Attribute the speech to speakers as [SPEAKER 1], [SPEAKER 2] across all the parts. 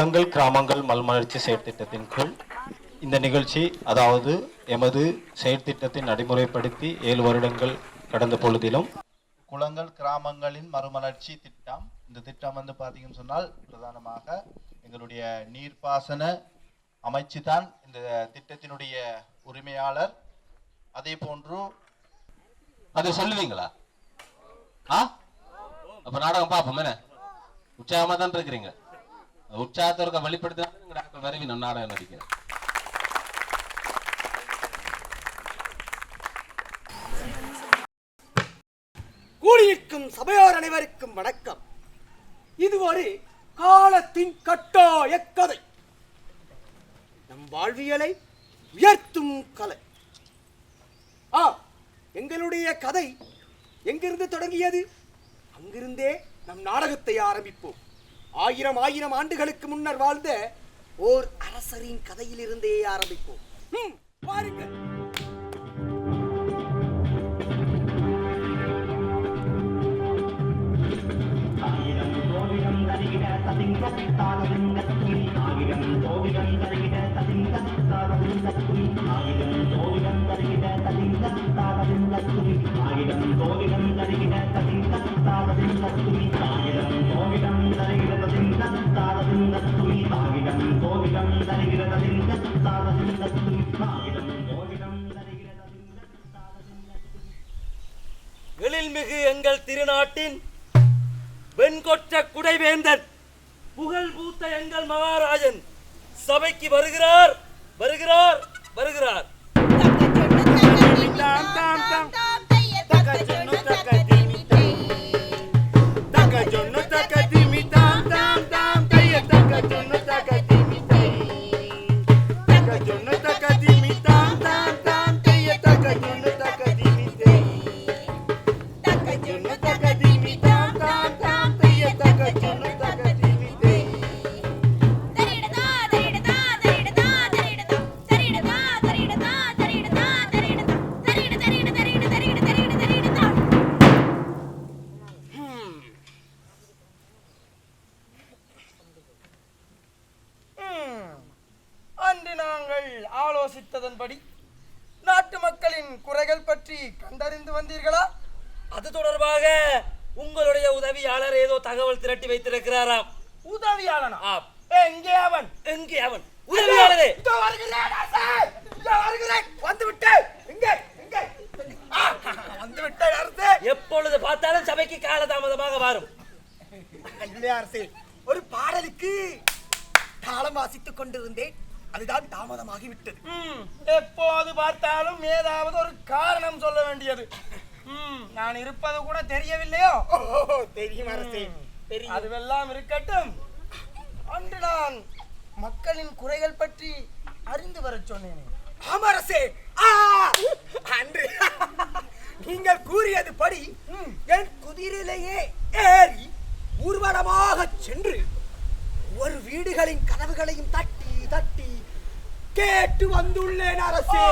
[SPEAKER 1] குளங்கள் கிராமங்கள் மல்மலர்ச்சி செயற்திட்டத்தின் கீழ் இந்த நிகழ்ச்சி அதாவது எமது செயற்திட்டத்தை நடைமுறைப்படுத்தி ஏழு வருடங்கள் கடந்த பொழுதிலும்
[SPEAKER 2] குளங்கள் கிராமங்களின் மறுமலர்ச்சி திட்டம் இந்த திட்டம் வந்து பார்த்தீங்கன்னு சொன்னால் பிரதானமாக எங்களுடைய நீர்ப்பாசன அமைச்சு தான் இந்த திட்டத்தினுடைய உரிமையாளர். அதே போன்று
[SPEAKER 3] அதை சொல்லுவீங்களா? ஆ? அப்ப நாடகம் பார்ப்போம் என்ன? உற்சாகமா தான் இருக்கிறீங்க. உற்சாகத்தோட வெளிப்படுத்தினாலும் வெளிப்படுத்தினா விரைவி நம்ம நாடகம் நடிக்கிறேன்.
[SPEAKER 4] கூடியிருக்கும் சபையோர் அனைவருக்கும் வணக்கம். இது ஒரு காலத்தின் கட்டாய கதை. நம் வாழ்வியலை உயர்த்தும் கலை. ஆ எங்களுடைய கதை எங்கிருந்து தொடங்கியது? அங்கிருந்தே நம் நாடகத்தை ஆரம்பிப்போம். ஆயிரம் ஆயிரம் ஆண்டுகளுக்கு முன்னர் வாழ்ந்த ஓர் அரசரின் கதையிலிருந்தே ஆரம்பிப்போம். ம், பாருங்கள். எழில்மிகு எங்கள் திருநாட்டின் வெண்கொற்ற குடைவேந்தன் புகழ் பூத்த எங்கள் மகாராஜன் சபைக்கு வருகிறார் வருகிறார் வருகிறார் மக்களின் குறைகள் பற்றி அறிந்து வரச் சொன்னேனே.
[SPEAKER 5] ஆமா அரசே. ஆ! அன்று நீங்கள் கூறியது படி என் குதிரையிலேயே ஏறி ஊர்வலமாக சென்று ஒரு வீடுகளின் கதவுகளையும் தட்டி தட்டி கேட்டு வந்துள்ளேன் அரசே.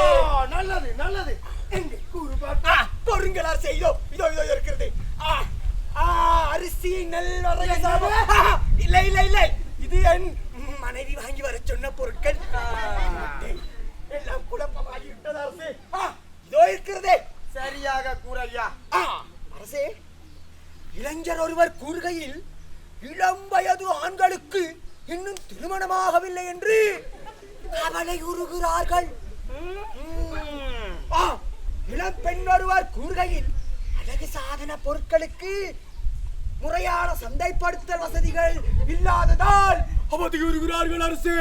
[SPEAKER 4] நல்லது நல்லது.
[SPEAKER 5] எங்கே கூறுபாட்டா பொருங்கள் அரசே இதோ இதோ இருக்கிறது. ஆ, ஆ, அரிசி நெல் இல்லை இல்லை இல்லை. இது என் வாங்கி வர சொன்ன பொருட்கள். எல்லாம் குழப்பமாகி விட்டது அரசே. இதோ இருக்கிறதே.
[SPEAKER 4] சரியாக கூறையா
[SPEAKER 5] அரசே இளைஞர் ஒருவர் கூறுகையில் இளம் வயது ஆண்களுக்கு இன்னும் திருமணமாகவில்லை என்று கவலை உருகிறார்கள் இளம் பெண் ஒருவர் கூறுகையில் அழகு சாதன பொருட்களுக்கு முறையான சந்தைப்படுத்தல் வசதிகள் இல்லாததால் அவதியுறுகிறார்கள் அரசு.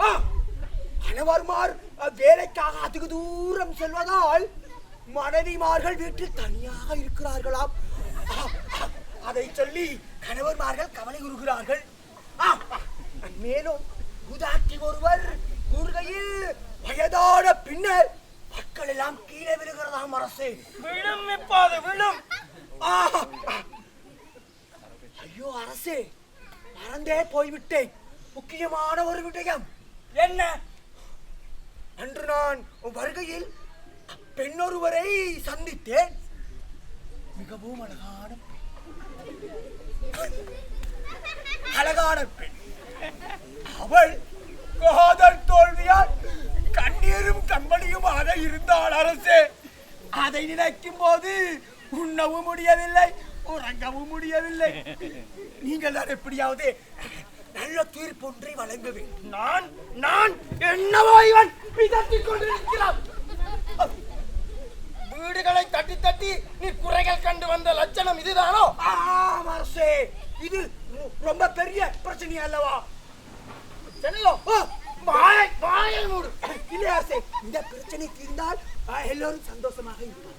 [SPEAKER 5] ஆ, கணவர்மார் வேலைக்காக அதிக தூரம் செல்வதால் மனைவிமார்கள் வீட்டில் தனியாக இருக்கிறார்களாம். அதை சொல்லி கணவர்மார்கள் கவலை ஆ, மேலும் உதாட்டி ஒருவர் கூறுகையில் வயதான பின்னர் மக்கள் எல்லாம் கீழே விழுகிறதாம் அரசே.
[SPEAKER 4] விழும் விழும்.
[SPEAKER 5] ஐயோ அரசே மறந்தே போய்விட்டேன். முக்கியமான ஒரு விடயம்.
[SPEAKER 4] என்ன?
[SPEAKER 5] அன்று நான் வருகையில் பெண்ணொருவரை சந்தித்தேன். மிகவும் அழகான பெண். அழகான பெண். அவள் காதல் தோல்வியால் கண்ணீரும் கம்பளியுமாக இருந்தாள் அரசே. அதை நினைக்கும் போது உண்ணவும் முடியவில்லை. உறங்கவும் முடியவில்லை. நீங்கள் தான் எப்படியாவது நல்ல தீர்ப்பு ஒன்றை வழங்க வேண்டும். நான் நான் என்னவோ இவன் பிதற்றிக் கொண்டிருக்கிறான்.
[SPEAKER 4] வீடுகளை தட்டி தட்டி நீ குறைகள் கண்டு வந்த லட்சணம் இதுதானோ?
[SPEAKER 5] ஆம் அரசே. இது ரொம்ப பெரிய பிரச்சனை அல்லவா?
[SPEAKER 4] செல்லோ வாயை வாயை மூடு.
[SPEAKER 5] இல்லை அரசே. இந்த பிரச்சனை தீர்ந்தால் எல்லோரும் சந்தோஷமாக இருப்பார்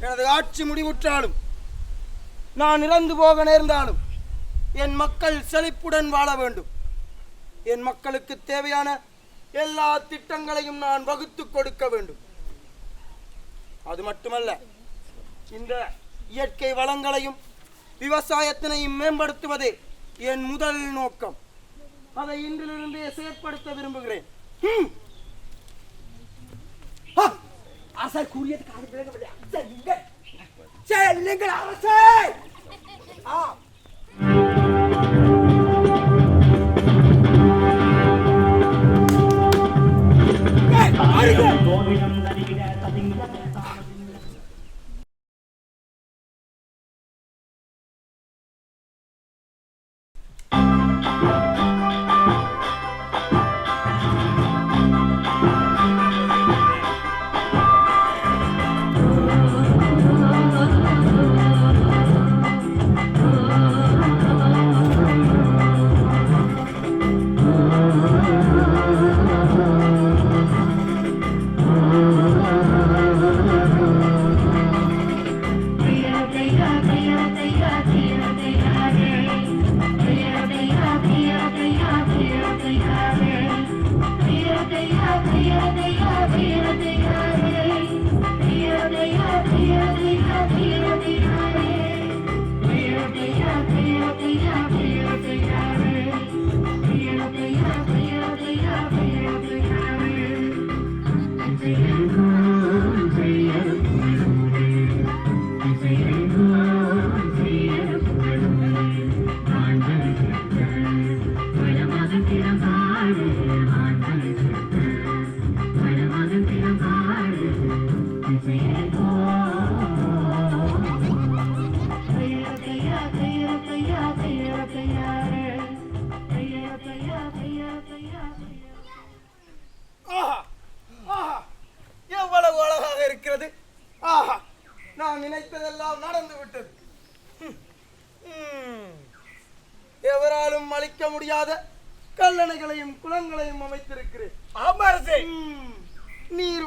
[SPEAKER 4] எனது ஆட்சி முடிவுற்றாலும் நான் இறந்து போக நேர்ந்தாலும் என் மக்கள் செழிப்புடன் வாழ வேண்டும். என் மக்களுக்கு தேவையான எல்லா திட்டங்களையும் நான் வகுத்து கொடுக்க வேண்டும். அது மட்டுமல்ல இந்த இயற்கை வளங்களையும் விவசாயத்தினையும் மேம்படுத்துவதே என் முதல் நோக்கம். அதை இன்றிலிருந்தே செயற்படுத்த விரும்புகிறேன்.
[SPEAKER 5] ஆ, அரசர் கூறியது காது விளங்கவில்லை செல்லுங்கள் செல்லுங்கள் அரசே. ஆ. அருகே.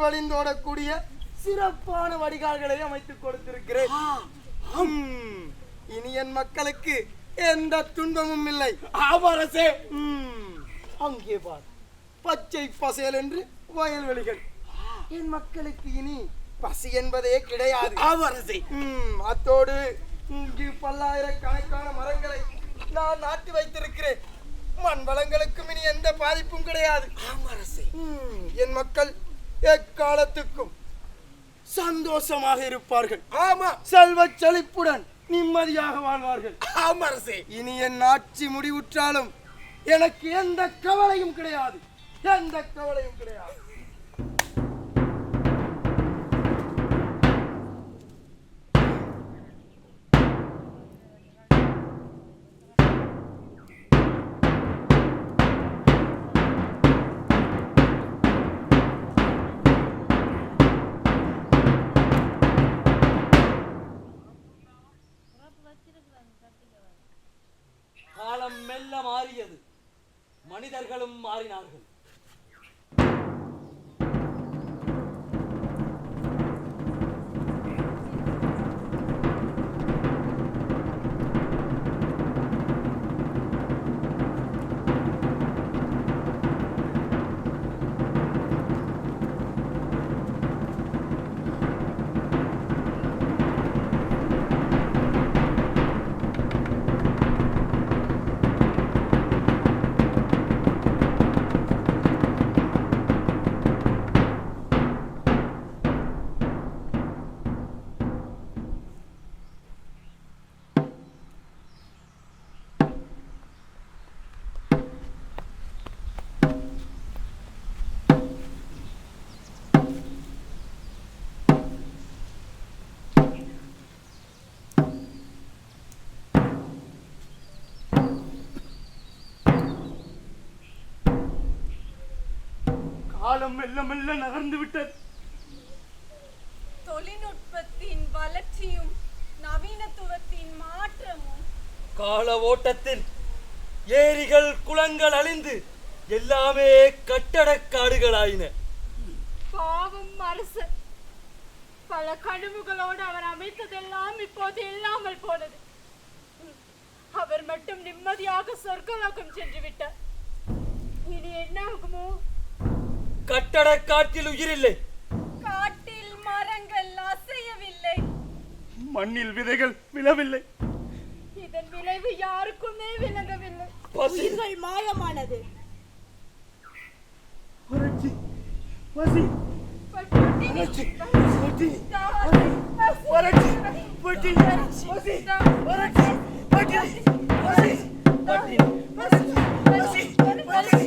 [SPEAKER 4] வழிந்தோடக்கூடிய சிறப்பான வடிகால்களை அமைத்துக் கொடுத்திருக்கிறேன். இனி என் மக்களுக்கு எந்த துன்பமும் இல்லை. ம், அங்கே பார். பச்சை பசேல் என்று வயல்வெளிகள். என் மக்களுக்கு இனி பசி என்பதே கிடையாது. ம், அத்தோடு இங்கு பல்லாயிரக்கணக்கான மரங்களை நான் நாட்டி வைத்திருக்கிறேன். மண் வளங்களுக்கும் இனி எந்த பாதிப்பும் கிடையாது. என் மக்கள் எக்காலத்துக்கும் சந்தோஷமாக இருப்பார்கள்.
[SPEAKER 5] ஆமா.
[SPEAKER 4] செல்வ செழிப்புடன் நிம்மதியாக வாழ்வார்கள்.
[SPEAKER 5] ஆமா அரசே.
[SPEAKER 4] இனி என் ஆட்சி முடிவுற்றாலும் எனக்கு எந்த கவலையும் கிடையாது. எந்த கவலையும் கிடையாது.
[SPEAKER 6] மாறினார்கள்.
[SPEAKER 4] காலம் மெல்ல மெல்ல நகர்ந்து விட்டது.
[SPEAKER 7] தொழில்நுட்பத்தின் வளர்ச்சியும் நவீனத்துவத்தின் மாற்றமும்
[SPEAKER 4] கால ஓட்டத்தில் ஏரிகள் குளங்கள் அழிந்து எல்லாமே கட்டடக்காடுகளாயின
[SPEAKER 7] பாவம் அரசர். பல கனவுகளோடு அவர் அமைத்ததெல்லாம் இப்போது இல்லாமல் போனது. அவர் மட்டும் நிம்மதியாக சொர்க்கலோகம் சென்று விட்டார் இனி என்ன ஆகுமோ?
[SPEAKER 4] கட்டடக்காட்டில் உயிரில்லை.
[SPEAKER 7] காட்டில் மரங்கள் அசையவில்லை.
[SPEAKER 4] மண்ணில் விதைகள் விழவில்லை.
[SPEAKER 7] இதன் விளைவு யாருக்குமே விளங்கவில்லை. உயிர்கள் மாயமானது.
[SPEAKER 4] வறட்சி பசி. வறட்சி வறட்சி
[SPEAKER 7] வறட்சி,
[SPEAKER 4] பசி. வறட்சி பசி,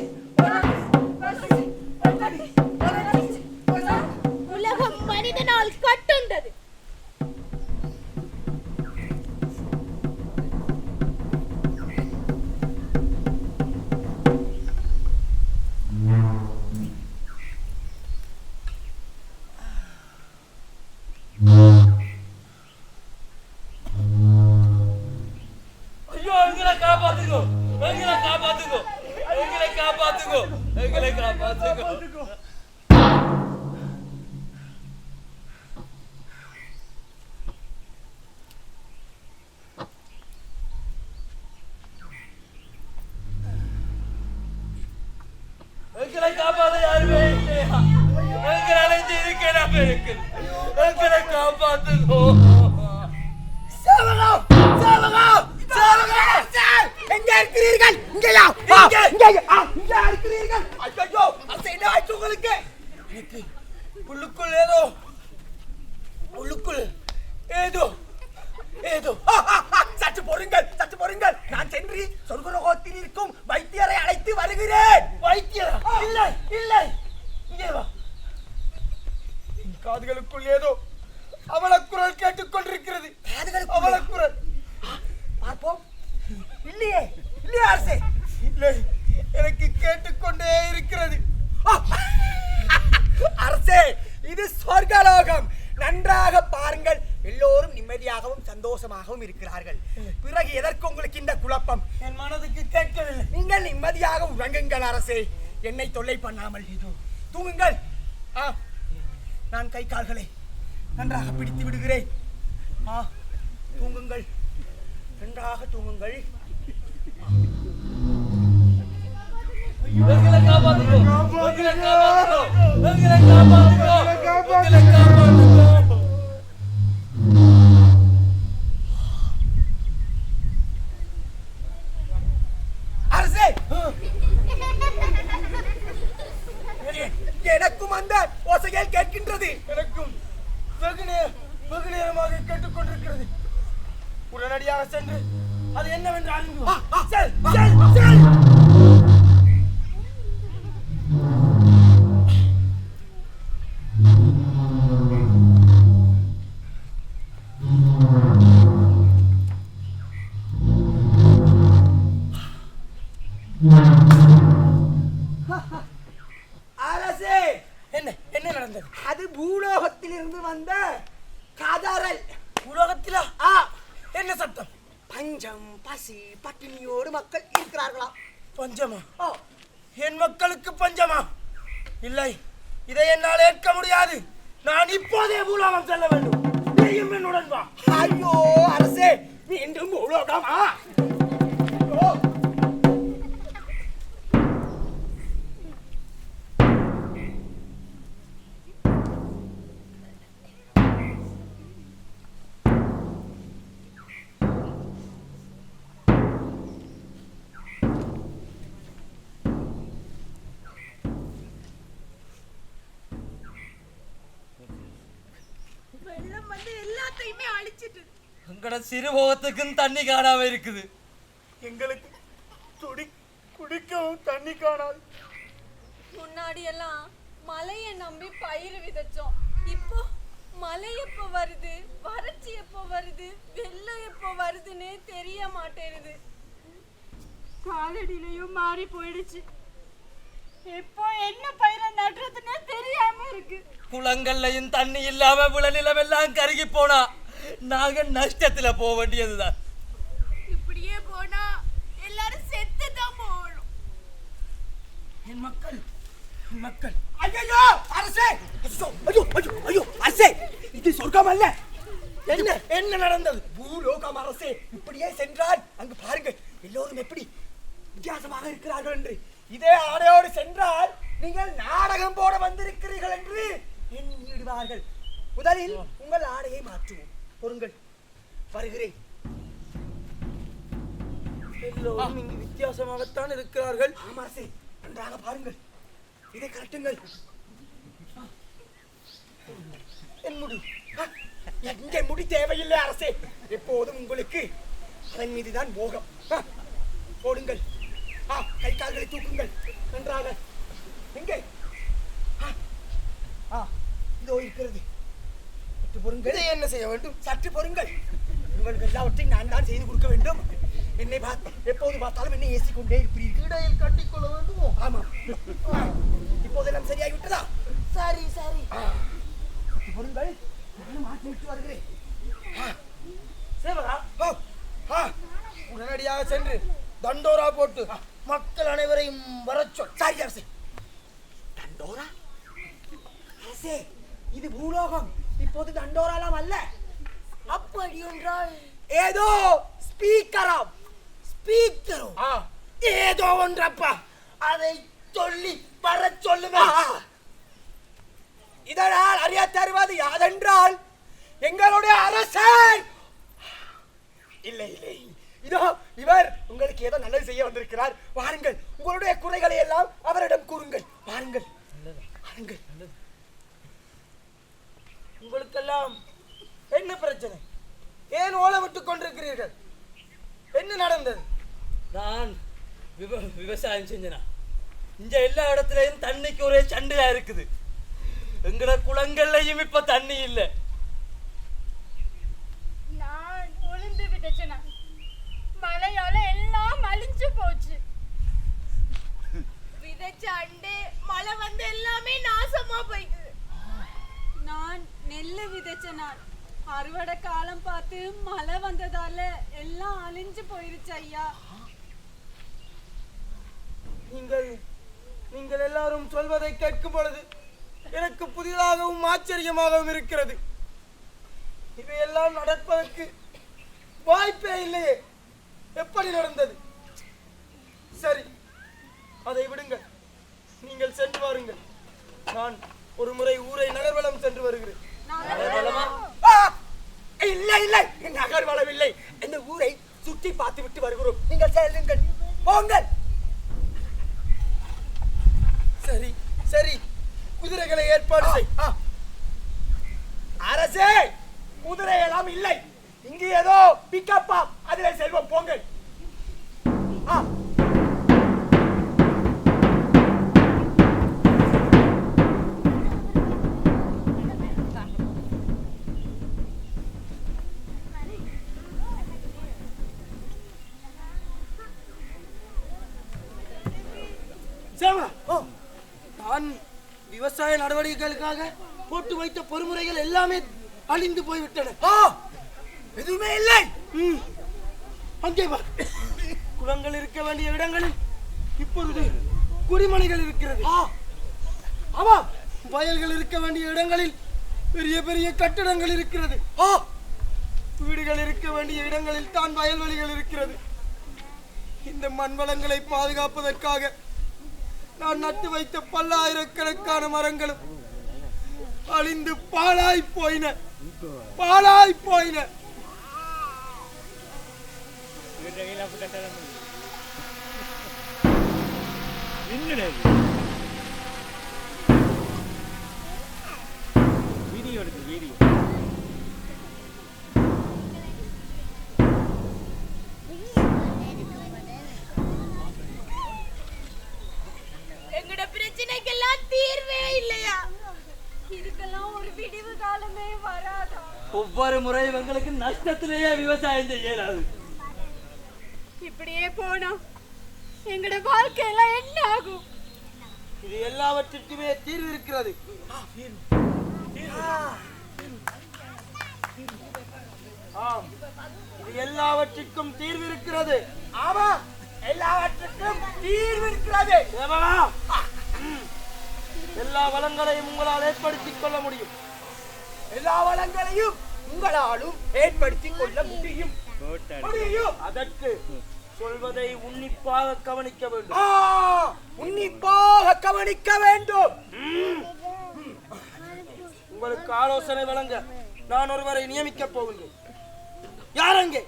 [SPEAKER 5] காணாமல் தொல்லை தூங்குங்கள். ஆ நான் கை கால்களை நன்றாக பிடித்து விடுகிறேன். ஆ தூங்குங்கள். நன்றாக தூங்குங்கள்.
[SPEAKER 4] எங்களை காப்பாத்துக்கோ எங்களை காப்பாத்துக்கோ எங்களை காப்பாத்துக்கோ எங்களை காப்பாத்துக்கோ
[SPEAKER 5] அரசே எனக்கும் அந்த ஓசைகள் கேட்கின்றது.
[SPEAKER 4] எனக்கும் வெகு வெகு நேரமாக கேட்டுக்கொண்டிருக்கிறது. உடனடியாக சென்று அது என்னவென்று அறிந்து
[SPEAKER 5] பூலோகத்திலிருந்து வந்த கதறல்
[SPEAKER 4] உலகத்திலா?
[SPEAKER 5] ஆ.
[SPEAKER 4] என்ன சத்தம்?
[SPEAKER 5] பஞ்சம் பசி பட்டினியோடு மக்கள் இருக்கிறார்களாம்
[SPEAKER 4] பஞ்சமா?
[SPEAKER 5] ஓ
[SPEAKER 4] என் மக்களுக்கு பஞ்சமா? இல்லை இதை என்னால் ஏற்க முடியாது. நான் இப்போதே பூலோகம் செல்ல வேண்டும். நீயும் என்னுடன் வா.
[SPEAKER 5] ஐயோ அரசே மீண்டும் பூலோகமா.
[SPEAKER 7] எல்லாத்தையுமே அழிச்சிட்டு.
[SPEAKER 4] எங்கட சிறுபோகத்துக்கும் தண்ணி காணாம இருக்குது.
[SPEAKER 5] எங்களுக்கு துடி குடிக்கவும் தண்ணி காணாது.
[SPEAKER 7] முன்னாடி எல்லாம் மழையை நம்பி பயிர் விதைச்சோம். இப்போ மழை எப்போ வருது? வறட்சி எப்போ வருது? வெள்ளம் எப்போ வருதுன்னே தெரிய மாட்டேங்குது. காலடியிலையும் மாறி போயிடுச்சு. இப்போ என்ன பயிரை நடுறதுன்னே தெரியாம இருக்கு.
[SPEAKER 4] குளங்கள்லையும் தண்ணி இல்லாம விளைநிலம் எல்லாம் கருகி போனா நாங்க நஷ்டத்துல போக வேண்டியதுதான்.
[SPEAKER 7] இப்படியே போனா எல்லாரும் செத்து தான் போகணும்.
[SPEAKER 5] என் மக்கள் என் மக்கள். ஐயோ அரசே! ஐயோ ஐயோ ஐயோ அரசே! இது சொர்க்கம் அல்ல. என்ன? என்ன நடந்தது? பூலோகம் அரசே இப்படியே சென்றால் அங்கு பாருங்கள் எல்லோரும் எப்படி வித்தியாசமாக இருக்கிறார்கள் என்று. இதே ஆடையோடு சென்றால் நீங்கள் நாடகம் போட வந்திருக்கிறீர்கள் என்று எண்ணிடுவார்கள் முதலில் உங்கள் ஆடையை மாற்றுவோம். பொருங்கள் வருகிறேன்.
[SPEAKER 4] எல்லோரும் இங்கு வித்தியாசமாகத்தான் இருக்கிறார்கள்.
[SPEAKER 5] ஆமா அரசே. நன்றாக பாருங்கள். இதை கட்டுங்கள் என் முடி. எங்கே முடி தேவையில்லை அரசே. எப்போதும் உங்களுக்கு அதன் மீதுதான் மோகம். போடுங்கள். ஆ, கை கால்களை தூக்குங்கள். நன்றாக. எங்கே? ஆ, இதோ இருக்கிறது சற்று பொறுங்கள்.
[SPEAKER 4] இதை என்ன செய்ய வேண்டும்?
[SPEAKER 5] சற்று பொறுங்கள். உங்களுக்கு எல்லாவற்றையும் நான் தான் செய்து கொடுக்க வேண்டும். என்னை பார்த்து எப்போது பார்த்தாலும் என்னை ஏசிக் கொண்டே இருப்பீர்கள்.
[SPEAKER 4] இடையில் கட்டிக்கொள்ள வேண்டுமோ?
[SPEAKER 5] ஆமா. ஆ, இப்போதெல்லாம் சரியாகி விட்டதா
[SPEAKER 7] சரி. சரி
[SPEAKER 5] சற்று பொறுங்கள். நானும் மாற்றி விட்டு வருகிறேன்.
[SPEAKER 4] சேவரா
[SPEAKER 5] ஓ, ஆ,
[SPEAKER 4] உடனடியாக சென்று தண்டோரா போட்டு மக்கள் அனைவரையும் வரச் சொல்.
[SPEAKER 5] சரி அரசே. தண்டோரா? அரசே. இது பூலோகம். இப்போது தண்டோராலாம் அல்ல.
[SPEAKER 7] அப்படி என்றால்
[SPEAKER 5] ஏதோ ஸ்பீக்கராம். ஸ்பீக்கரோ?
[SPEAKER 4] ஆ.
[SPEAKER 5] ஏதோ ஒன்றப்பா.
[SPEAKER 4] அதை சொல்லி வர சொல்லுங்க.
[SPEAKER 5] இதனால் அறிய தருவது யாதென்றால் எங்களுடைய அரசர் இல்லை இல்லை. இதோ இவர் உங்களுக்கு ஏதோ நல்லது செய்ய வந்திருக்கிறார். வாருங்கள். உங்களுடைய குறைகளை எல்லாம் அவரிடம் கூறுங்கள். வாருங்கள். வாருங்கள்.
[SPEAKER 4] உங்களுக்கெல்லாம் என்ன பிரச்சனை? ஏன் ஓலை விட்டுக் கொண்டிருக்கிறீர்கள்? என்ன நடந்தது? நான் விவ விவசாயம் செஞ்சனா? இங்க எல்லா இடத்துலயும் தண்ணிக்கு ஒரே சண்டையா இருக்குது. எங்கட குளங்கள்லயும் இப்ப தண்ணி இல்ல.
[SPEAKER 7] நான் உளுந்து விதைச்சனா மழையால எல்லாம் அழிஞ்சு போச்சு. விதைச்ச அண்டே மழை வந்து எல்லாமே நாசமா நெல்லு விதைச்ச நாள். அறுவடை காலம் பார்த்து மழை வந்ததால எல்லாம் அழிஞ்சு போயிருச்சு ஐயா.
[SPEAKER 4] நீங்கள் நீங்கள் எல்லாரும் சொல்வதை கேட்கும் பொழுது எனக்கு புதிதாகவும் ஆச்சரியமாகவும் இருக்கிறது. இவையெல்லாம் நடப்பதற்கு வாய்ப்பே இல்லையே. எப்படி நடந்தது? சரி அதை விடுங்கள். நீங்கள் சென்று வாருங்கள். நான் ஒரு முறை ஊரை நகர்வலம் சென்று வருகிறேன்.
[SPEAKER 5] இல்லை இல்லை. நகர் வளவில்லை. இந்த ஊரை சுற்றி பார்த்து விட்டு வருகிறோம். நீங்கள் செல்லுங்கள். போங்கள்.
[SPEAKER 4] சரி சரி. குதிரைகளை ஏற்பாடு செய்.
[SPEAKER 5] அரசே குதிரை எல்லாம் இல்லை. இங்கே ஏதோ பிக்கப்பா அதில் செல்வோம். போங்கள். ஆ.
[SPEAKER 4] விவசாய நடவடிக்கைகளுக்காக போட்டு வைத்த பொறுமுறைகள் எல்லாமே அழிந்து போய்விட்டன.
[SPEAKER 5] எதுவுமே இல்லை.
[SPEAKER 4] அங்கே குளங்கள் இருக்க வேண்டிய இடங்களில் இப்பொழுது குடிமனைகள் இருக்கிறது.
[SPEAKER 5] ஆமா
[SPEAKER 4] வயல்கள் இருக்க வேண்டிய இடங்களில் பெரிய பெரிய கட்டடங்கள் இருக்கிறது. வீடுகள் இருக்க வேண்டிய இடங்களில் தான் வயல்வெளிகள் இருக்கிறது. இந்த மண் வளங்களை பாதுகாப்பதற்காக நான் நட்டு வைத்த பல்லாயிரக்கணக்கான மரங்களும் அழிந்து பாழாய் போயின. பாலாய் போயின.
[SPEAKER 7] வீடியோ. இல்லையா? இதுக்கெல்லாம் ஒரு விடிவு காலமே வராதா?
[SPEAKER 6] ஒவ்வொரு முறையும் எங்களுக்கு நஷ்டத்திலேயே விவசாயம் செய்யலாது
[SPEAKER 7] இப்படியே போனா எங்கட வாழ்க்கையெல்லாம் என்ன ஆகும்?
[SPEAKER 4] இது எல்லாவற்றிற்குமே தீர்வு இருக்கிறது. ஆம். இது எல்லாவற்றிற்கும் தீர்வு இருக்கிறது.
[SPEAKER 5] ஆமா. எல்லாவற்றுக்கும் தீர்வு இருக்கிறது.
[SPEAKER 4] எல்லா வளங்களையும் உங்களால் ஏற்படுத்திக் கொள்ள முடியும்.
[SPEAKER 5] எல்லா வளங்களையும் உங்களாலும் ஏற்படுத்திக் கொள்ள முடியும்.
[SPEAKER 4] அதற்கு சொல்வதை உன்னிப்பாக கவனிக்க வேண்டும்.
[SPEAKER 5] உன்னிப்பாக கவனிக்க வேண்டும்.
[SPEAKER 4] உங்களுக்கு ஆலோசனை வழங்க நான் ஒருவரை நியமிக்கப் போகின்றேன். யார் அங்கே.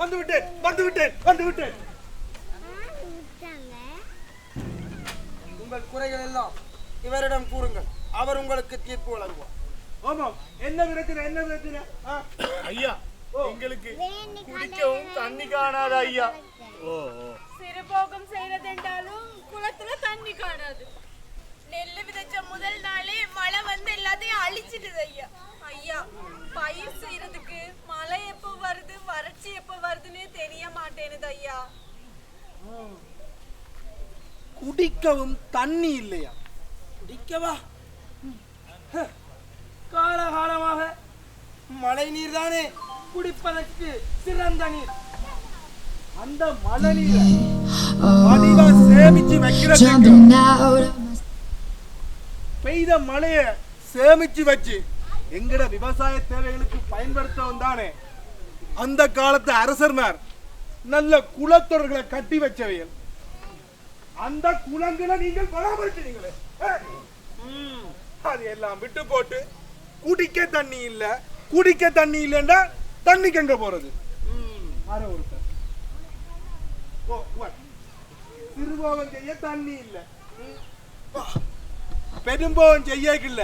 [SPEAKER 5] வந்து விட்டேன் வந்து விட்டேன் வந்து விட்டேன்
[SPEAKER 4] உங்கள் குறைகள் எல்லாம் இவரிடம் கூறுங்கள். அவர் உங்களுக்கு தீர்ப்பு வழங்குவார்.
[SPEAKER 5] ஆமாம் என்ன பிரச்சனை? என்ன பிரச்சனை?
[SPEAKER 8] ஐயா எங்களுக்கு குடிக்கவும் தண்ணி காணாத ஐயா.
[SPEAKER 7] சிறுபோகம் செய்யறதென்றாலும் குளத்துல தண்ணி காணாது நெல்லு விதைச்ச முதல் நாளே மழை வந்து எல்லாத்தையும் அழிச்சிடுது ஐயா ஐயா பயிர் செய்யறதுக்கு மழை எப்போ வருது வறட்சி எப்போ வருதுன்னு தெரிய மாட்டேனுது ஐயா
[SPEAKER 4] குடிக்கவும் தண்ணி இல்லையா? குடிக்கவா ஹ, காலகாலமாக மழை நீர் தானே குடிப்பதற்கு சிறந்த நீர். அந்த மழை நீரை சேமிச்சு வைக்கிறதுக்கு
[SPEAKER 9] my
[SPEAKER 8] பெய்த மழைய சேமிச்சு வச்சு எங்கட விவசாய தேவைகளுக்கு பயன்படுத்தவும் தானே. அந்த காலத்து அரசர்மார் நல்ல குளத்தொடர்களை கட்டி வச்சவைகள். அந்த குளங்களை நீங்கள் பராமரிக்கிறீங்களே. ம், அது எல்லாம் விட்டு போட்டு குடிக்க தண்ணி இல்ல. குடிக்க தண்ணி இல்லைன்னா தண்ணிக்கு எங்க போறது? ம், ஒருத்தர். ஓ, சிறுபோகம் செய்ய தண்ணி இல்ல. ம், வா. பெரும்போகம் செய்யக்கில்ல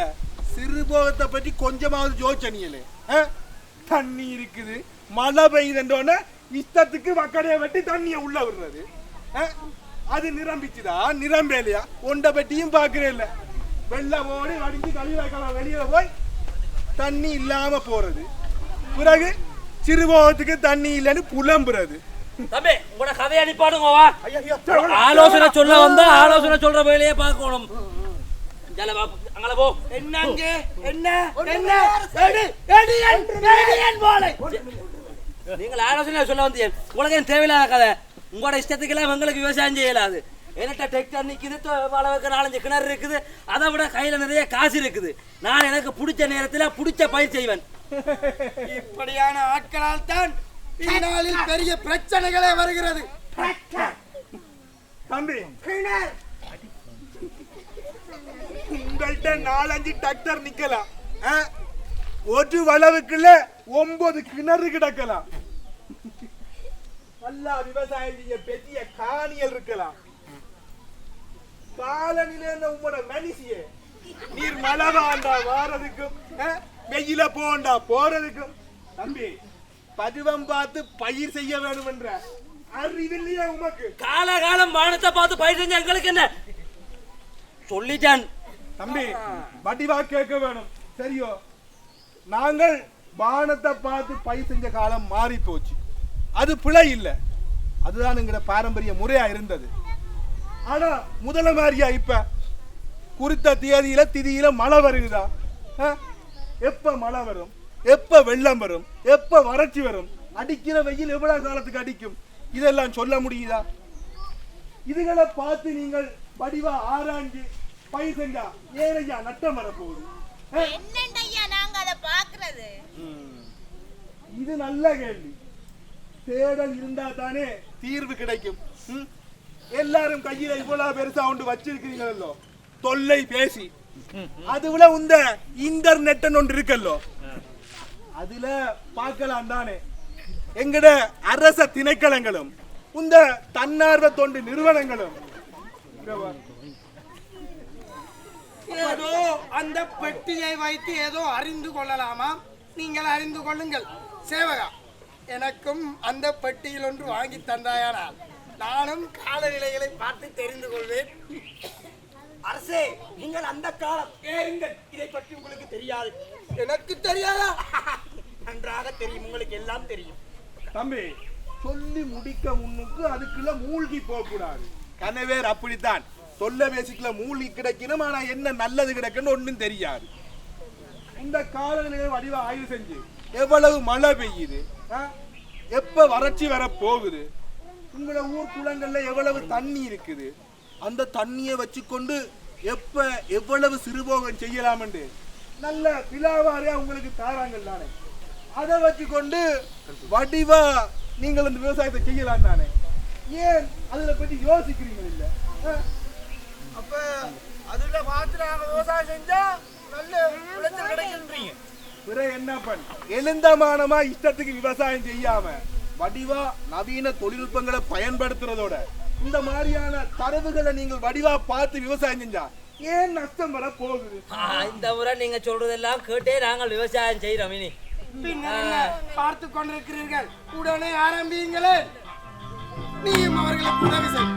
[SPEAKER 8] சிறுபோகத்தை பற்றி கொஞ்சமாவது ஜோச்சனியலே தண்ணி இருக்குது. மழை பெய்யுதுன்றோன்னு இஷ்டத்துக்கு வக்கடையை வெட்டி தண்ணியை உள்ள விடுறது. அது நிரம்பிச்சுதா? நிரம்பலையா? ஒன்றை பற்றியும் பார்க்கறே இல்லை. வெள்ளம் ஓடி வடிஞ்சு கழிவாய்க்கலாம் வெளியில போய் தண்ணி இல்லாம போறது. பிறகு சிறுபோகத்துக்கு தண்ணி இல்லைன்னு புலம்புறது.
[SPEAKER 6] தம்பி உங்களோட கதையை அனுப்பாடுங்க ஆலோசனை சொல்ல வந்தா ஆலோசனை சொல்ற வேலையே பார்க்கணும். அங்கல போ.
[SPEAKER 4] என்ன என்ன? என்ன.
[SPEAKER 6] நீங்கள் ஆலோசனை சொல்ல வந்தீங்க. உங்களுக்கு தேவையில்லாத கதை. உங்களோட இஷ்டத்துக்கெல்லாம் எங்களுக்கு விவசாயம் செய்யலாது. என்கிட்ட டிராக்டர் நிக்குது தொ- வாழ வைக்க நாலஞ்சு கிணறு இருக்குது. அதை விட கையில நிறைய காசு இருக்குது. நான் எனக்கு பிடிச்ச நேரத்துல பிடிச்ச பயிர் செய்வேன்.
[SPEAKER 4] இப்படியான ஆட்களால் தான் பின்னாளில் பெரிய பிரச்சனைகளே வருகிறது.
[SPEAKER 8] தம்பி. உங்கள்கிட்ட நாலஞ்சு டிராக்டர் நிக்கலாம். ஆ? ஒரு வளவுக்குள்ள ஒன்பது கிணறு கிடக்கலாம். நல்லா விவசாயம் செய்ய பெரிய காணியல் இருக்கலாம். காலநிலை உங்களோட மனுஷிய. நீர் மழை வாண்டா வாரதுக்கும்? வெயில போண்டா போறதுக்கும். தம்பி பருவம் பார்த்து பயிர் செய்ய வேணும் என்ற அறிவில்லையா உமக்கு?
[SPEAKER 6] காலகாலம் வானத்தை பார்த்து பயிர் செஞ்ச எங்களுக்கு என்ன? சொல்லிட்டான்.
[SPEAKER 8] தம்பி வடிவா கேட்க வேணும். சரியோ நாங்கள் வானத்தை பார்த்து பயிர் செஞ்ச காலம் மாறி போச்சு அது பிழை இல்லை. அதுதான் எங்களோட பாரம்பரிய முறையா இருந்தது. ஆனா முதல மாதிரியா இப்ப குறித்த தேதியில திதியில மழை வருகுதா? எப்ப மழை வரும்? எப்ப வெள்ளம் வரும்? எப்ப வறட்சி வரும்? அடிக்கிற வெயில் எவ்வளவு காலத்துக்கு அடிக்கும்? இதெல்லாம் சொல்ல முடியுதா? இதுகளை பார்த்து நீங்கள் வடிவா ஆராய்ஞ்சு பயிர் செஞ்சா ஏனையா நட்டம் வரப்போகுது.
[SPEAKER 7] நாங்க அதை பாக்குறது
[SPEAKER 8] இது நல்ல கேள்வி. தேடல் இருந்தா தானே தீர்வு கிடைக்கும். ம்? எல்லாரும் கையில இவ்வளவு பெருசா ஒன்று வச்சிருக்கிறீங்களோ தொல்லை பேசி. அதுல உந்த இன்டர்நெட் ஒன்று இருக்கல்லோ? அதுல பார்க்கலாம் தானே. எங்கட அரச திணைக்களங்களும் உந்த தன்னார்வ தொண்டு நிறுவனங்களும்.
[SPEAKER 4] ஏதோ அந்த பெட்டியை வைத்து ஏதோ அறிந்து கொள்ளலாமா? நீங்கள் அறிந்து கொள்ளுங்கள். சேவகா. எனக்கும் அந்த பெட்டியில் ஒன்று வாங்கி தந்தாயானால் நானும் காலநிலைகளை பார்த்து தெரிந்து கொள்வேன்.
[SPEAKER 5] அரசே நீங்கள் அந்த காலம் ஏறுங்கள் இதை பற்றி உங்களுக்கு தெரியாது.
[SPEAKER 4] எனக்கு தெரியாதா?
[SPEAKER 5] நன்றாக தெரியும் உங்களுக்கு எல்லாம் தெரியும்.
[SPEAKER 8] தம்பி சொல்லி முடிக்க முன்னுக்கு அதுக்குள்ள மூழ்கி போக கூடாது கனவேர் அப்படித்தான். தொல்லை பேசிக்கல மூழ்கி கிடைக்கணும் ஆனா என்ன நல்லது கிடைக்குன்னு ஒண்ணும் தெரியாது. இந்த காலநிலையை வடிவ ஆய்வு செஞ்சு எவ்வளவு மழை பெய்யுது? எப்ப வறட்சி வர போகுது உங்களோட ஊர் குளங்கள்ல எவ்வளவு தண்ணி இருக்குது? அந்த தண்ணியை வச்சுக்கொண்டு எப்ப எவ்வளவு சிறுபோகம் செய்யலாம்னு நல்ல விழாவாரியா உங்களுக்கு தாராங்கள் தானே. அதை வச்சுக்கொண்டு வடிவா நீங்கள் இந்த விவசாயத்தை செய்யலாம் தானே. ஏன் அதுல பத்தி யோசிக்கிறீங்க இல்ல? ஆ?
[SPEAKER 10] அப்ப அதுல பார்த்து நாங்க விவசாயம் செஞ்சா நல்ல விளைச்சல் கிடைக்குன்றீங்க
[SPEAKER 8] பிற என்ன பண்ண? எழுந்தமானமா இஷ்டத்துக்கு விவசாயம் செய்யாம வடிவா நவீன தொழில்நுட்பங்களை பயன்படுத்துறதோட இந்த மாதிரியான தரவுகளை நீங்கள் வடிவா பார்த்து விவசாயம் செஞ்சா ஏன் நஷ்டம் வர போகுது?
[SPEAKER 6] இந்த முறை நீங்க சொல்றதெல்லாம் கேட்டே நாங்கள் விவசாயம் செய்யறோம் இனி.
[SPEAKER 10] பார்த்து கொண்டிருக்கிறீர்கள்? உடனே ஆரம்பியுங்களே. நீயும் அவர்களுக்கு உதவி செய்.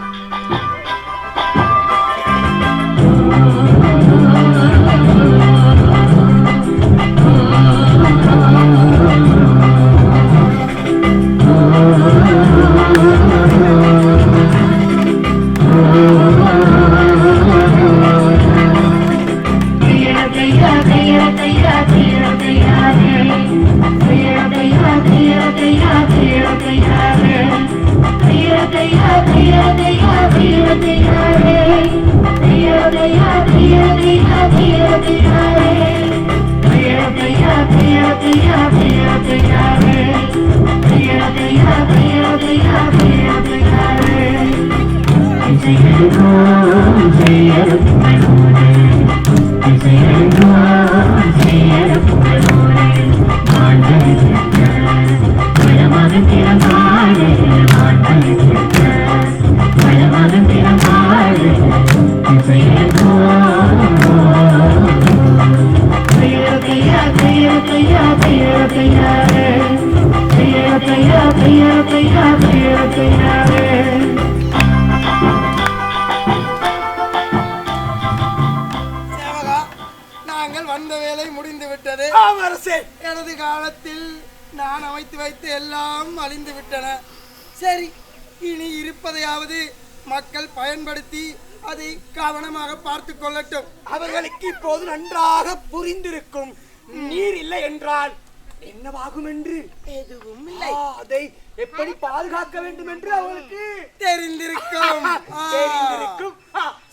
[SPEAKER 10] வந்த வேலை முடிந்து விட்டது.
[SPEAKER 5] அரசே
[SPEAKER 10] எனது காலத்தில் நான் அமைத்து வைத்து எல்லாம் அழிந்து விட்டன. சரி இனி இருப்பதையாவது மக்கள் பயன்படுத்தி அதை கவனமாக பார்த்து கொள்ளட்டும்.
[SPEAKER 5] அவர்களுக்கு இப்போது நன்றாக புரிந்திருக்கும். நீர் இல்லை என்றால் என்னவாகும் என்று
[SPEAKER 10] எதுவும் இல்லை.
[SPEAKER 5] அதை எப்படி பாதுகாக்க வேண்டும் என்று அவர்களுக்கு?
[SPEAKER 10] தெரிந்திருக்கும்.
[SPEAKER 5] தெரிந்திருக்கும்.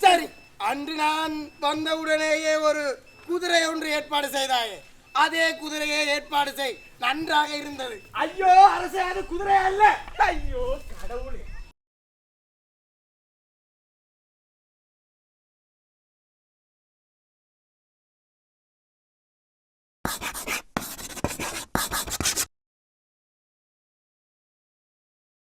[SPEAKER 10] சரி அன்று நான் வந்தவுடனேயே ஒரு குதிரை ஒன்று ஏற்பாடு செய்தாயே. அதே குதிரையை ஏற்பாடு செய். நன்றாக இருந்தது.
[SPEAKER 5] ஐயோ அரசே அது குதிரை அல்ல ஐயோ கடவுளே.